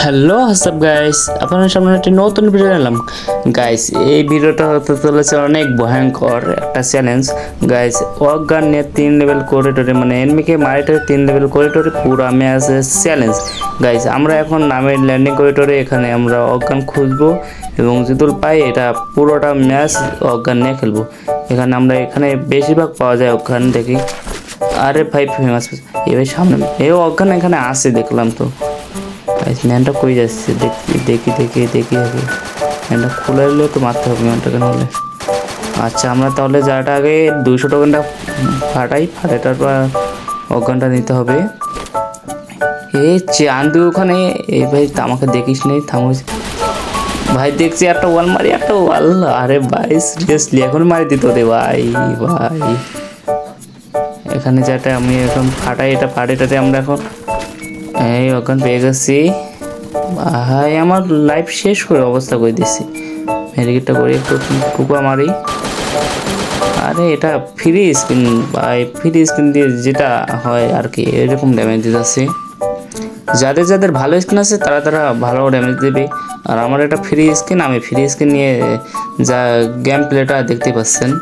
Hello হাসাব guys আপনার সামনে একটি নতুন ভিডিও এলাম। গাইস এই ভিডিওটা হতে চলেছে অনেক ভয়ঙ্কর একটা চ্যালেঞ্জ গাইস অজ্ঞান নিয়ে তিন লেভেল করিডোরে মানে এনমিকে মারিটরে তিন লেভেল করিডোরে পুরো ম্যাচ চ্যালেঞ্জ গাইস আমরা এখন নামের ল্যান্ডিং করিডোরে এখানে আমরা অজ্ঞান খুঁজবো এবং যদি পাই, এটা পুরোটা ম্যাচ অজ্ঞান নিয়ে খেলব। এখানে আমরা এখানে বেশিরভাগ পাওয়া যায় অজ্ঞান দেখি। আরে ভাই ফেমাস এবার সামনে এও অজ্ঞান এখানে আসে দেখলাম তো। ম্যানটা কই যাচ্ছে? দেখি দেখি দেখি দেখি আগে। ম্যানটা খুলে দিলে তো মারতে হবে ম্যানটাকে নাহলে। আচ্ছা আমরা তাহলে যাটা আগে দুইশো টোকেনটা ফাটাই ফাটাটার পর অজ্ঞানটা নিতে হবে। এ চান্দু ওখানে। এই ভাই আমাকে দেখিস নেই থামোস। ভাই, দেখছি একটা ওয়াল, মারি একটা ওয়াল। আরে ভাই সিরিয়াসলি এখন মারি দিত রে ভাই ভাই। এখানে যেটা আমি এখন ফাটাই, এটা ফাটে ফাটাইটাতে আমরা এখন এই অজ্ঞান পেয়ে গেছি। ভাই, আমার লাইফ শেষ করে অবস্থা করে দিছি। মেডিকেটটা করে, একটু কুকুয়া মারি। আরে, এটা ফ্রি স্ক্রিন বা ফ্রি স্ক্রিন দিয়ে যেটা হয় আর কি, এরকম ড্যামেজ দিতেছে। যাদের যাদের ভালো স্কিন আছে, তারা তারা ভালো ড্যামেজ দেবে। আর আমার একটা ফ্রি স্কিন আমি ফ্রি স্কিন নিয়ে যা গেম প্লেটা দেখতে পাচ্ছেন।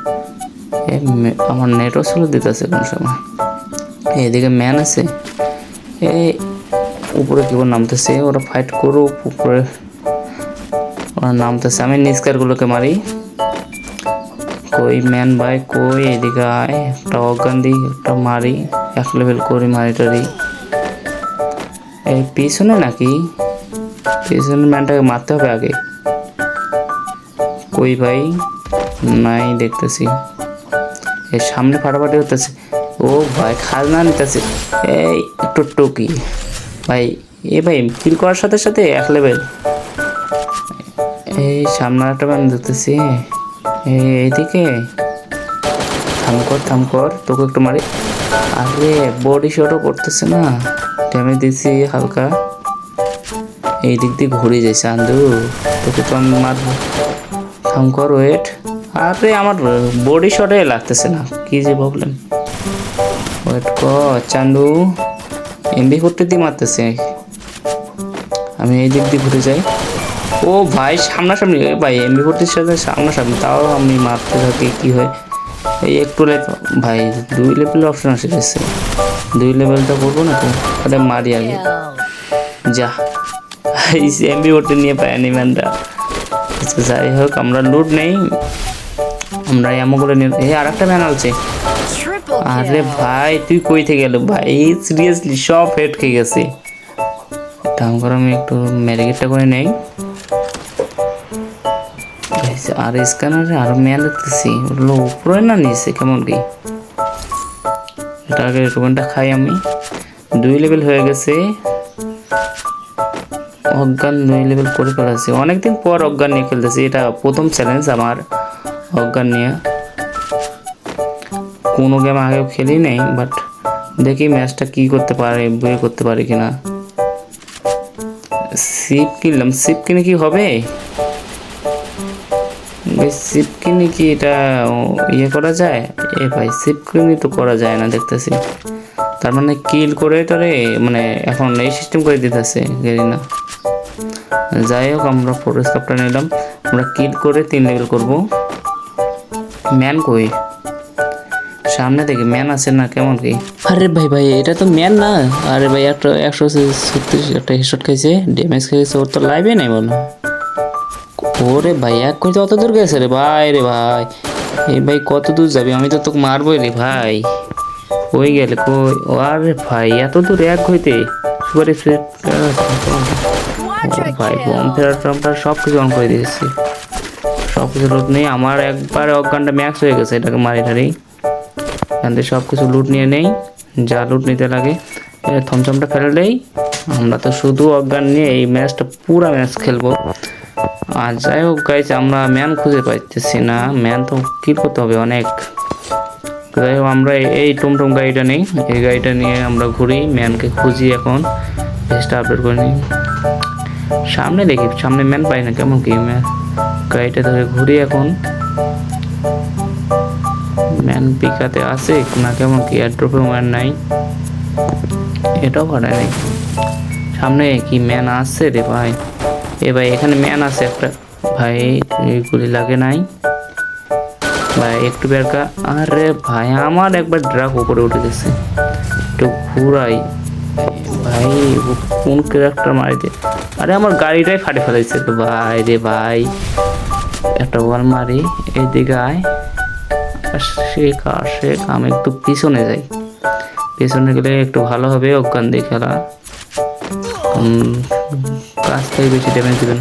আমার নেটও স্লো দিতেছে কোন সময়। এদিকে ম্যান আছে। এই উপরে কেবল নামতেছে? ওরা ফাইট করুক, উপরে ওরা নামতেছে। আমি নিস্কারগুলোকে মারি। কই ম্যান ভাই, কই এদিকে আয়। একটা অজ্ঞান দিই একটা মারি। এক লেভেল করি মারি টারি এই পিছনে নাকি? পিছনে ম্যানটাকে মারতে হবে আগে। কই ভাই? নাই দেখতেছি। এর সামনে ফাটাফাটি হতেছে। ও ভাই, খাজনা নিতেছে। এই একটু টুকি ভাই, এ ভাই কিল করার সাথে সাথে এক লেভেল এই সামনে একটা ম্যান দেখতেছি এইদিকে। থাম কর থাম কর, তোকে একটু মারি। আরে বডি শটও করতেছে না। ড্যামেজ দিচ্ছি হালকা। এই দিক দিয়ে ঘুরে যায় চান্দু। তোকে তো আমি মারবো। থাম কর ওয়েট আরে, আমার বডি শটে লাগতেছে না। কি যে প্রবলেম ওয়েট কর, চান্দু। এমবি করতে দিয়ে মারতেছে। আমি এই দিক দিয়ে ঘুরে যাই। ও ভাই, সামনাসামনি ভাই, এমবি ফোর্টির সাথে সামনাসামনি। তাও আমি মারতে থাকি, কি হয়? এই একটু লেভ ভাই, দুই লেভেল অপশন আসে গেছে। দুই লেভেলটা করব না তো? তাহলে মারি আগে। যা। এই এমবি করতে নিয়ে পায়নি ম্যানটা আচ্ছা যাই হোক, আমরা লুট নেই। আমরা এমন করে নিয়ে এই আর একটা ম্যান আছে আরে ভাই, তুই কই থেকে গেল ভাই সিরিয়াসলি সব হেড খেয়ে গেছে। দাম করে আমি একটু ম্যারিগেটটা করে নেই। আর স্ক্যানারে আরও দেখতেছি ওগুলো উপরে না নিচে কেমন কি? এটা আগে খাই আমি। দুই লেভেল হয়ে গেছে। অজ্ঞান দুই লেভেল করে ফেলেছি। অনেকদিন পর অজ্ঞান নিয়ে খেলতেছি এটা প্রথম চ্যালেঞ্জ আমার অজ্ঞান নিয়ে। কোনো গেম আগেও খেলি নেই বাট দেখি ম্যাচটা কি করতে পারে বয়ে করতে পারি কিনা। সিপ কিনলাম। সিপ কিনে কি হবে? সিপ কিনে কি এটা ইয়ে করা যায়? এ ভাই সিপ কিনে তো করা যায় না, দেখতেছি। তার মানে কিল করে টরে মানে এখন এই সিস্টেম করে দিতেছে গেরি না। যাই হোক, আমরা ফোরেস কাপটা নিলাম। আমরা কিল করে তিন লেভেল করব। ম্যান কই? সামনে থেকে ম্যান আছে না কেমন কি? আরে ভাই ভাই, এটা তো ম্যান না। আরে ভাই, একটা একশো ছত্রিশ, একটা হেডশট খাইছে, ড্যামেজ খাইছে, ওর তো লাইভে নাই বলো ওরে ভাই, এক কইতে অত দূর গেছে রে ভাই রে ভাই। এ ভাই, কত দূর যাবি? আমি তো তোকে মারবই রে ভাই। কই গেলে কই? আরে ভাই, এত দূর এক হইতে? সুপারি ভাই. বম ফেরার ট্রাম্পটা সব কিছু অন করে দিয়েছি। সব কিছু নেই, আমার একবার অজ্ঞানটা ম্যাক্স হয়ে গেছে, এটাকে মারি ঠারি এখান থেকে সব কিছু লুট নিয়ে নেই। যা লুট নিতে লাগে। থমথমটা ফেললেই আমরা তো শুধু অজ্ঞান নিয়ে এই ম্যাচটা, পুরো ম্যাচ খেলব। আর যাই হোক গাইজ আমরা ম্যান খুঁজে পাইতেছি না। ম্যান তো কিল করতে হবে অনেক। যাই হোক, আমরা এই- টুমটুম গাড়িটা নেই। এই গাড়িটা নিয়ে আমরা ঘুরি। ম্যানকে খুঁজি এখন। ভেস্টটা আপডেট করে নিই। সামনে দেখি, সামনে ম্যান পাই না। কেমন কি গাড়িটা ধরে ঘুরি এখন। ম্যান পিকাতে আছে না কেমন কি এয়ারড্রপে ম্যান নাই। এটাও ঘটায় নাই। সামনে কি ম্যান আছে রে ভাই? এ ভাই, এখানে ম্যান আছে একটা। ভাই গুলি লাগে নাই। ভাই, একটু বেরকা আরে ভাই, আমার একবার ড্রাগ উপরে উঠে গেছে। একটু ঘুরাই। ভাই কোন ক্যারেক্টার মারি দে। আরে আমার গাড়িটাই ফাটে ফেলাইছে। তো ভাই রে ভাই, একটা বল মারি। এইদিকে আয়। শেখ আর শেখ আমি একটু পিছনে যাই। পেছনে গেলে একটু ভালো হবে অজ্ঞান দিয়ে খেলা। কাছ থেকে বেশি ড্যামেজ দেবেন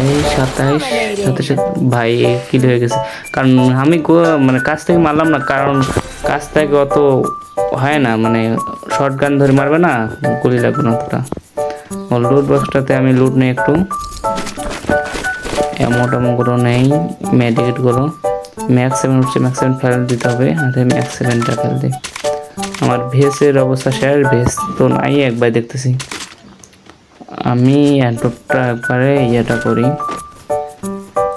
এই সাতাইশ সাতাইশ ভাই কিল হয়ে গেছে। কারণ আমি মানে কাছ থেকে মারলাম না, কারণ কাছ থেকে অত হয় না মানে শর্ট গান ধরে মারবে না, গুলি লাগবে না অতটা। লুট বক্সটাতে আমি লুট নেই একটু। এমন অ্যামোটামোগুলো নেই মেডিকেটগুলো ম্যাক্স সেভেন উঠছে ম্যাক্স সেভেন ফেল দিতে হবে। আর ম্যাক্স সেভেনটা ফেল দিই। আমার ভেসের অবস্থা শেয়ার ভেস তো নাই, একবার দেখতেছি। আমি অ্যাডপ্টটা একবারে ইয়েটা করি।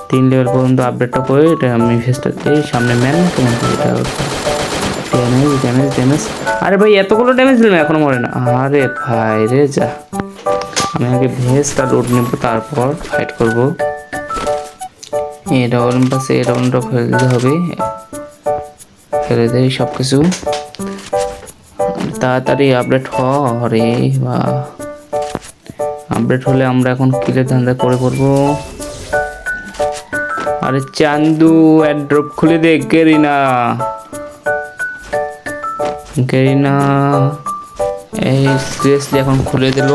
তিন লেভেল পর্যন্ত আপডেটটা করে এটা আমি ভেসটা এই সামনে ম্যান কেমন এটা ড্যামেজ ড্যামেজ ড্যামেজ আরে ভাই, এতগুলো ড্যামেজ দিলাম, এখনও মরে না। আরে ভাই রে যা। আমি আগে ভেসটা লোড নেব, তারপর ফাইট করব। এটা অলিম্পাসে এটা অন্য ফেলে দিতে হবে। ফেলে দেয় সব কিছু তাড়াতাড়ি আপডেট হরে বা। আপডেট হলে আমরা এখন কিলে ধান্দা করে করব? আরে চান্দু অ্যাড্রপ খুলে দে, গেরিনা। গেরিনা, এই সিরিয়াসলি এখন খুলে দিল।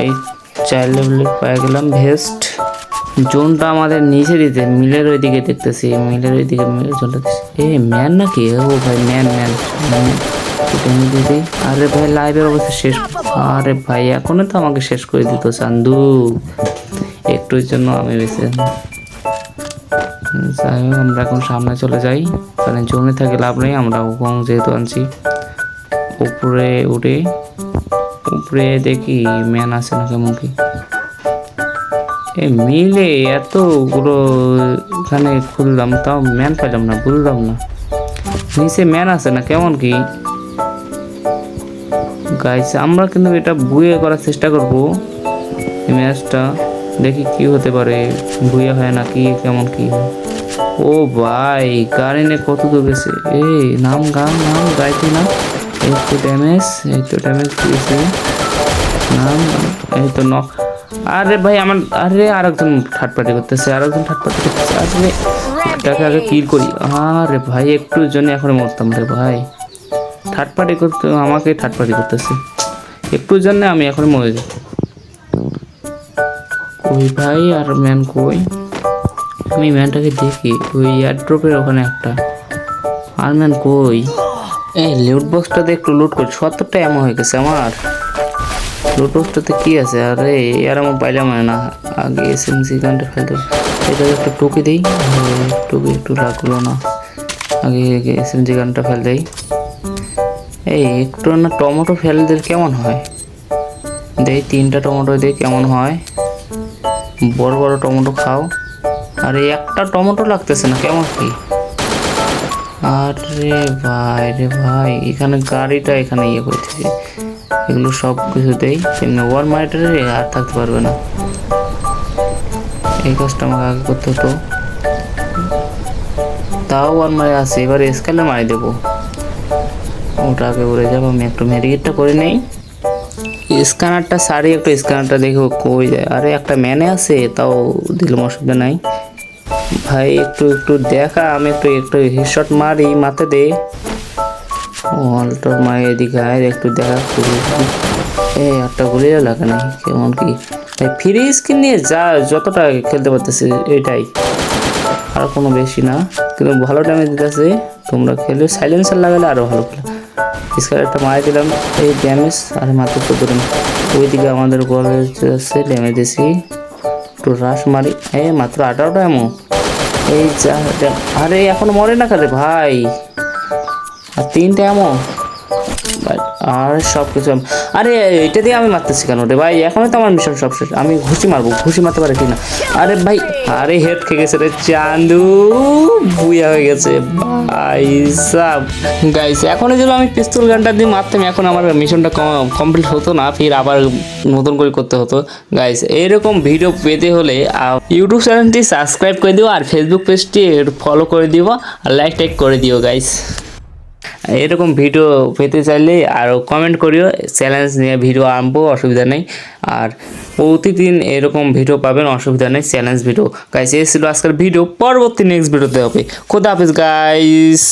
এই চার লেভেলে পেয়ে গেলাম ভেস্ট জোনটা আমাদের নিচে দিতে, মিলের ওইদিকে দেখতেছি, মিলের ওইদিকে মিলের জোনটা এ, ম্যান নাকি? ও ভাই, ম্যান ম্যান দিদি আরে ভাই লাইভের অবস্থা শেষ। আরে ভাই এখনও তো আমাকে শেষ করে দিত, চান্দু। একটুর জন্য আমি বেঁচে যাই হোক, আমরা এখন সামনে চলে যাই। কারণ জোনে থাকে লাভ নেই, আমরা ওকং যেহেতু আনছি। উপরে উঠে উপরে দেখি ম্যান আছে না কেমন কি এ মিলে এতগুলো, এখানে খুললাম, তাও ম্যান পাইলাম না, বুঝলাম না। নিচে ম্যান আছে না, কেমন কি? গাইস আমরা কিন্তু এটা বুয়ে করার চেষ্টা করব। এই ম্যাচটা, দেখি কি হতে পারে। বুয়ে হয় না কি, কেমন কি ও ভাই নিয়ে কত দূর গেছে? এই নাম, গান, নাম, গাইতে না। এই তো ড্যামেজ এই তো ড্যামেজ দিয়েছে। নাম, এই তো নক আরে ভাই, আমার, আরে আরেকজন ঠাটপাটি করতেছে, আরেকজন ঠাটপাটি করতেছে। আরে তাকে আগে কিল করি? আরে ভাই একটু জন্য এখন মরতাম রে ভাই। থার্ড পার্টি করতে, আমাকে থার্ড পার্টি করতেছে। একটু জন্য আমি এখন মরে যাই ওই ভাই, আর ম্যান কই? আমি ম্যানটাকে দেখি। ওই এয়ারড্রপের ওখানে একটা। আর ম্যান কই? এই লুট বক্সটাতে একটু লুট করি সত্তরটা এমন হয়ে গেছে আমার। লুট বক্সটাতে কি আছে? আরে, আর আমার পাইলাম না, আগে এস এম সি গানটা ফেলতে। এটা একটা টুকি দিই। টুকি একটু লাগল না। আগে এস এম জি গানটা ফেল দেই। এই, একটু না টমেটো ফেলে দিলে কেমন হয়? দেই, তিনটা টমেটো দিয়ে কেমন হয়? বড় বড় টমেটো খাও। আর, একটা টমেটো লাগতেছে না, কেমন কি? আরে ভাই, রে ভাই, এখানে গাড়িটা এখানে ইয়ে করতেছে এগুলো সব কিছু দেই তেমনি ওয়ার মাইটারে আর থাকতে পারবে না। এই কাজটা আমাকে আগে করতে হতো। তাও ওয়ার মারে আছে, এবার স্কেলে মারি দেবো। ওটা আগে উড়ে যাব, আমি একটু মেডিকেটটা করে নেই। স্ক্যানারটা সারি একটু স্ক্যানারটা দেখো কই যায়। আরে, একটা ম্যানে আছে, তাও দিলাম, অসুবিধা নাই। ভাই, একটু একটু দেখা, আমি একটু একটু হেডশট মারি মাথা দে। অল্টোর মারি এদিকে আয় একটু দেখা করি। এ একটা গুলি লাগে না কেমন কি? ভাই ফ্রি স্কিন নিয়ে যা, যতটা খেলতে পারতেছি, এটাই। আর কোনো বেশি না। কিন্তু ভালো ড্যামেজ দিতেছে। তোমরা খেলে। সাইলেন্সার লাগালে আরও ভালো খেলে। স্কার একটা মারি দিলাম। এই ড্যামেজ আর মাত্র চোদ্দ ড্যামেজ ওইদিকে আমাদের গোল আছে ড্যামেজ দিছি। একটু রাশ মারি। এই মাত্র আঠারোটা এমন এই যা আরে, এখন মরে না খালে, ভাই। আর তিনটা এমন আর সব কিছু আরে, এটা দিয়ে আমি মারতেছি কেন রে? ভাই এখনও তো আমার মিশন সব শেষ। আমি ঘুষি মারবো, ঘুষি মারতে পারে কিনা আরে ভাই, আরে হেড খেয়ে গেছে রে চান্দু। বুয়া হয়ে গেছে। ভাই, সাব। গাইস এখন যদি আমি পিস্তল গানটা দিয়ে মারতাম, এখন আমার মিশনটা কমপ্লিট হতো না, ফির আবার নতুন করে করতে হতো। গাইস এরকম ভিডিও পেতে হলে ইউটিউব চ্যানেলটি সাবস্ক্রাইব করে দিও, আর ফেসবুক পেজটি ফলো করে দিও, আর লাইক টাইক করে দিও গাইস এরকম ভিডিও পেতে চাইলে আরও কমেন্ট করিও। চ্যালেঞ্জ নিয়ে ভিডিও আনব, অসুবিধা নেই। আর প্রতিদিন এরকম ভিডিও পাবেন, অসুবিধা নেই চ্যালেঞ্জ ভিডিও গাইস এই ছিল আজকের ভিডিও পরবর্তী নেক্সট ভিডিওতে হবে। খোদা হাফিজ গাইস